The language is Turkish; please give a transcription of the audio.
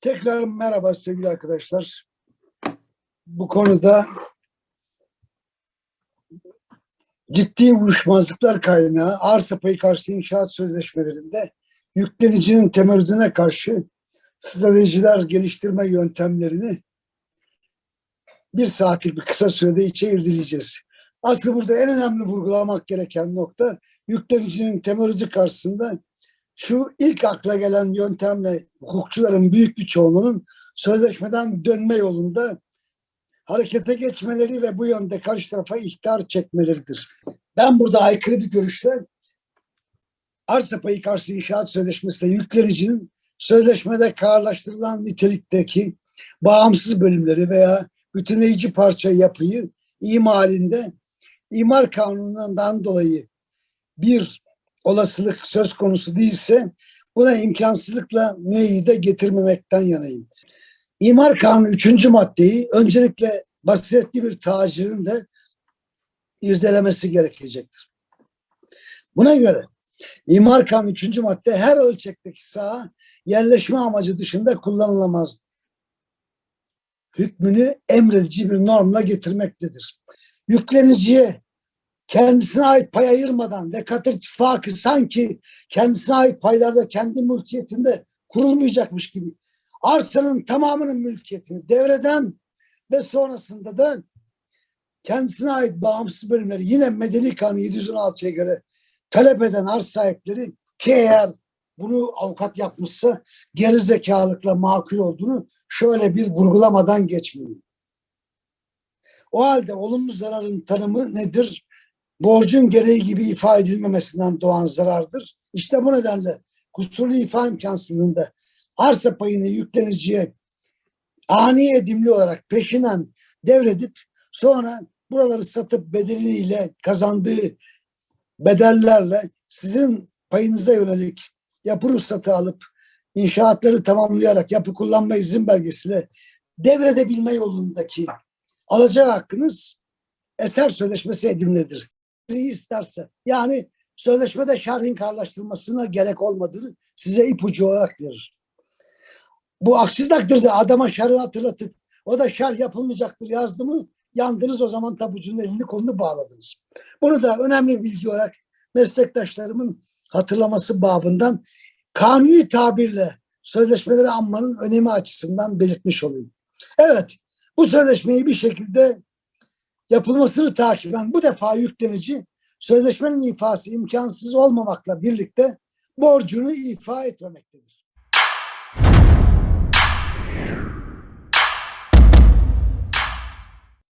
Tekrar merhaba sevgili arkadaşlar. Bu konuda ciddi uyuşmazlıklar kaynağı arsa payı karşı inşaat sözleşmelerinde yüklenicinin temerrüdüne karşı stratejiler geliştirme yöntemlerini bir saatlik bir kısa sürede içe irdeleyeceğiz. Aslında burada en önemli vurgulamak gereken nokta yüklenicinin temerrüdü karşısında şu ilk akla gelen yöntemle hukukçuların büyük bir çoğunluğunun sözleşmeden dönme yolunda harekete geçmeleri ve bu yönde karşı tarafa ihtar çekmeleridir. Ben burada aykırı bir görüşle arsa payı karşı inşaat sözleşmesinde yüklenicinin sözleşmede kararlaştırılan nitelikteki bağımsız bölümleri veya bütünleyici parça yapıyı imalinde imar kanunundan dolayı bir olasılık söz konusu değilse buna imkansızlıkla müeyyide getirmemekten yanayım. İmar Kanunu 3. maddeyi öncelikle basiretli bir tacirin de irdelemesi gerekecektir. Buna göre İmar Kanunu 3. madde her ölçekteki saha yerleşme amacı dışında kullanılamaz. Hükmünü emredici bir normla getirmektedir. Yükleniciye kendisine ait pay ayırmadan Dekat ittifakı sanki kendisine ait paylarda kendi mülkiyetinde kurulmayacakmış gibi arsanın tamamının mülkiyetini devreden ve sonrasında da kendisine ait bağımsız bölümleri yine Medeni Kanun 716'ya göre talep eden arz sahipleri ki eğer bunu avukat yapmışsa geri zekalıkla makul olduğunu şöyle bir vurgulamadan geçmiyor. O halde olumlu zararın tanımı nedir? Borcun gereği gibi ifade edilmemesinden doğan zarardır. İşte bu nedenle kusurlu ifade imkansızlığında arsa payını yükleniciye ani edimli olarak peşinen devredip sonra buraları satıp bedeliyle kazandığı bedellerle sizin payınıza yönelik yapı ruhsatı alıp inşaatları tamamlayarak yapı kullanma izin belgesiyle devredebilme yolundaki alacak hakkınız eser sözleşmesi edimlidir isterse yani sözleşmede şerhin kararlaştırılmasına gerek olmadığını size ipucu olarak verir. Bu aksi takdirde adama şerhi hatırlatıp o da şer yapılmayacaktır yazdı mı yandınız o zaman tabucunun elini kolunu bağladınız. Bunu da önemli bilgi olarak meslektaşlarımın hatırlaması babından kanuni tabirle sözleşmeleri anmanın önemi açısından belirtmiş olayım. Evet bu sözleşmeyi bir şekilde yapılmasını takiben bu defa yüklenici sözleşmenin ifası imkansız olmamakla birlikte borcunu ifa etmemektedir.